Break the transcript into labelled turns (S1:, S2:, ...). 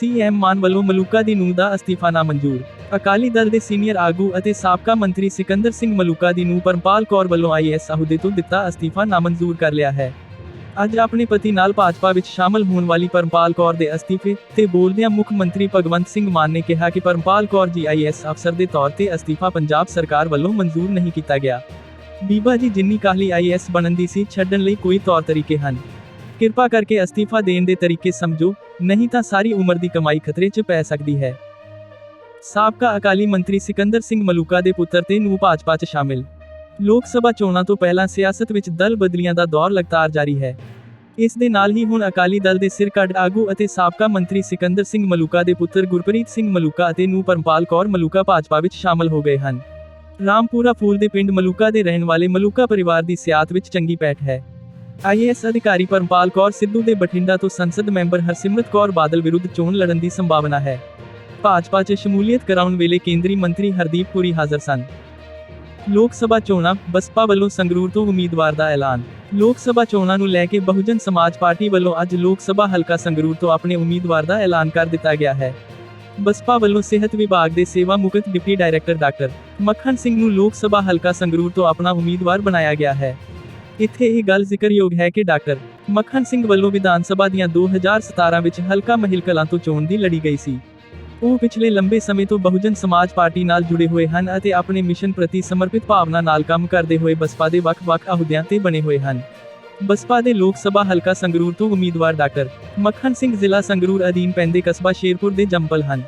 S1: CM ਮਾਨ ਵੱਲੋਂ ਮਲੂਕਾ ਦੀ ਨੂੰਹ ਦਾ ਅਸਤੀਫਾ ਨਾ ਮਨਜ਼ੂਰ ਅਕਾਲੀ ਦਲ ਦੇ ਸੀਨੀਅਰ ਆਗੂ ਅਤੇ ਸਾਬਕਾ ਮੰਤਰੀ ਸਿਕੰਦਰ ਸਿੰਘ ਮਲੂਕਾ ਦੀ ਨੂੰਹ ਪਰਮਪਾਲ ਕੌਰ ਵੱਲੋਂ ਆਈਐਸ ਅਹੁਦੇ ਤੋਂ ਦਿੱਤਾ ਅਸਤੀਫਾ ਨਾਮਨਜ਼ੂਰ ਕਰ ਲਿਆ ਹੈ। ਅੱਜ ਆਪਣੇ ਪਤੀ ਨਾਲ ਭਾਜਪਾ ਵਿੱਚ ਸ਼ਾਮਲ ਹੋਣ ਵਾਲੀ ਪਰਮਪਾਲ ਕੌਰ ਦੇ ਅਸਤੀਫੇ ਤੇ ਬੋਲਦਿਆਂ ਮੁੱਖ ਮੰਤਰੀ ਭਗਵੰਤ ਸਿੰਘ ਮਾਨ ਨੇ ਕਿਹਾ ਕਿ ਪਰਮਪਾਲ ਕੌਰ ਜੀ ਆਈਐਸ ਅਫਸਰ ਦੇ ਤੌਰ ਤੇ ਅਸਤੀਫਾ ਪੰਜਾਬ ਸਰਕਾਰ ਵੱਲੋਂ ਮਨਜ਼ੂਰ ਨਹੀਂ ਕੀਤਾ ਗਿਆ। ਬੀਬਾ ਜੀ ਜਿੰਨੀ ਕਾਹਲੀ ਆਈਐਸ ਬਣਨ ਦੀ ਸੀ, ਛੱਡਣ ਲਈ ਕੋਈ ਤੌਰ ਤਰੀਕੇ ਹਨ। ਕਿਰਪਾ ਕਰਕੇ ਅਸਤੀਫਾ ਦੇਣ ਦੇ ਤਰੀਕੇ ਸਮਝੋ। ਨਹੀਂ ਤਾਂ ਸਾਰੀ ਉਮਰ ਦੀ ਕਮਾਈ ਖਤਰੇ 'ਚ ਪੈ ਸਕਦੀ ਹੈ। ਸਾਬਕਾ ਅਕਾਲੀ ਮੰਤਰੀ ਸਿਕੰਦਰ ਸਿੰਘ ਮਲੂਕਾ ਦੇ ਪੁੱਤਰ ਤੇ ਨੂੰ ਭਾਜਪਾ 'ਚ ਸ਼ਾਮਿਲ। ਲੋਕ ਸਭਾ ਚੋਣਾਂ ਤੋਂ ਪਹਿਲਾਂ ਸਿਆਸਤ ਵਿੱਚ ਦਲ ਬਦਲੀਆਂ ਦਾ ਦੌਰ ਲਗਾਤਾਰ ਜਾਰੀ ਹੈ। ਇਸ ਦੇ ਨਾਲ ਹੀ ਹੁਣ ਅਕਾਲੀ ਦਲ ਦੇ ਸਿਰਕੱਢ ਆਗੂ ਅਤੇ ਸਾਬਕਾ ਮੰਤਰੀ ਸਿਕੰਦਰ ਸਿੰਘ ਮਲੂਕਾ ਦੇ ਪੁੱਤਰ ਗੁਰਪ੍ਰੀਤ ਸਿੰਘ ਮਲੂਕਾ ਅਤੇ ਨੂੰ ਪਰਮਪਾਲ ਕੌਰ ਮਲੂਕਾ ਭਾਜਪਾ ਵਿੱਚ ਸ਼ਾਮਲ ਹੋ ਗਏ ਹਨ। ਰਾਮਪੁਰਾ ਫੂਲ ਦੇ ਪਿੰਡ ਮਲੂਕਾ ਦੇ ਰਹਿਣ ਵਾਲੇ ਮਲੂਕਾ ਪਰਿਵਾਰ ਦੀ ਸਿਆਤ ਵਿੱਚ ਚੰਗੀ ਪੈਠ ਹੈ। ਆਈਏਐਸ ਅਧਿਕਾਰੀ ਪਰਮਪਾਲ ਕੌਰ ਸਿੱਧੂ ਦੇ ਬਠਿੰਡਾ ਤੋਂ ਸੰਸਦ ਮੈਂਬਰ ਹਰਸਿਮਰਤ ਕੌਰ ਬਾਦਲ ਵਿਰੁੱਧ ਚੋਣ ਲੜਨ ਦੀ ਸੰਭਾਵਨਾ ਹੈ। ਭਾਜਪਾ 'ਚ ਸ਼ਮੂਲੀਅਤ ਕਰਾਉਣ ਵੇਲੇ ਕੇਂਦਰੀ ਮੰਤਰੀ ਹਰਦੀਪ ਪੁਰੀ ਹਾਜ਼ਰ ਸਨ। ਲੋਕ ਸਭਾ ਚੋਣਾਂ ਬਸਪਾ ਵੱਲੋਂ ਸੰਗਰੂਰ ਤੋਂ ਉਮੀਦਵਾਰ ਦਾ ਐਲਾਨ। ਲੋਕ ਸਭਾ ਚੋਣਾਂ ਨੂੰ ਲੈ ਕੇ ਬਹੁਜਨ ਸਮਾਜ ਪਾਰਟੀ ਵੱਲੋਂ ਅੱਜ ਲੋਕ ਸਭਾ ਹਲਕਾ ਸੰਗਰੂਰ ਤੋਂ ਆਪਣੇ ਉਮੀਦਵਾਰ ਦਾ ਐਲਾਨ ਕਰ ਦਿੱਤਾ ਗਿਆ ਹੈ। ਬਸਪਾ ਵੱਲੋਂ ਸਿਹਤ ਵਿਭਾਗ ਦੇ ਸੇਵਾ ਮੁਕਤ deputy director doctor Makhan Singh ਨੂੰ ਲੋਕ ਸਭਾ ਹਲਕਾ ਸੰਗਰੂਰ ਤੋਂ ਆਪਣਾ ਉਮੀਦਵਾਰ ਬਣਾਇਆ ਗਿਆ ਹੈ। ਇੱਥੇ ਇਹ ਗੱਲ ਜ਼ਿਕਰਯੋਗ ਹੈ ਕਿ ਡਾਕਟਰ ਮੱਖਣ ਸਿੰਘ ਵੱਲੋਂ ਵਿਧਾਨ ਸਭਾ ਦੀਆਂ 2017 ਵਿੱਚ ਹਲਕਾ ਮਹਿਲ ਕਲਾਂ ਤੋਂ ਚੋਣ ਦੀ ਲੜੀ ਗਈ ਸੀ। ਉਹ ਪਿਛਲੇ ਲੰਬੇ ਸਮੇਂ ਤੋਂ ਬਹੁਜਨ ਸਮਾਜ ਪਾਰਟੀ ਨਾਲ ਜੁੜੇ ਹੋਏ ਹਨ ਅਤੇ ਆਪਣੇ ਮਿਸ਼ਨ ਪ੍ਰਤੀ ਸਮਰਪਿਤ ਭਾਵਨਾ ਨਾਲ ਕੰਮ ਕਰਦੇ ਹੋਏ ਬਸਪਾ ਦੇ ਵੱਖ-ਵੱਖ ਅਹੁਦਿਆਂ ਤੇ ਬਣੇ ਹੋਏ ਹਨ। ਬਸਪਾ ਦੇ ਲੋਕ ਸਭਾ ਹਲਕਾ ਸੰਗਰੂਰ ਤੋਂ ਉਮੀਦਵਾਰ ਡਾਕਟਰ ਮੱਖਣ ਸਿੰਘ ਜ਼ਿਲ੍ਹਾ ਸੰਗਰੂਰ ਅਧੀਨ ਪੈਂਦੇ ਕਸਬਾ ਸ਼ੇਰਪੁਰ ਦੇ ਜੰਪਲ ਹਨ।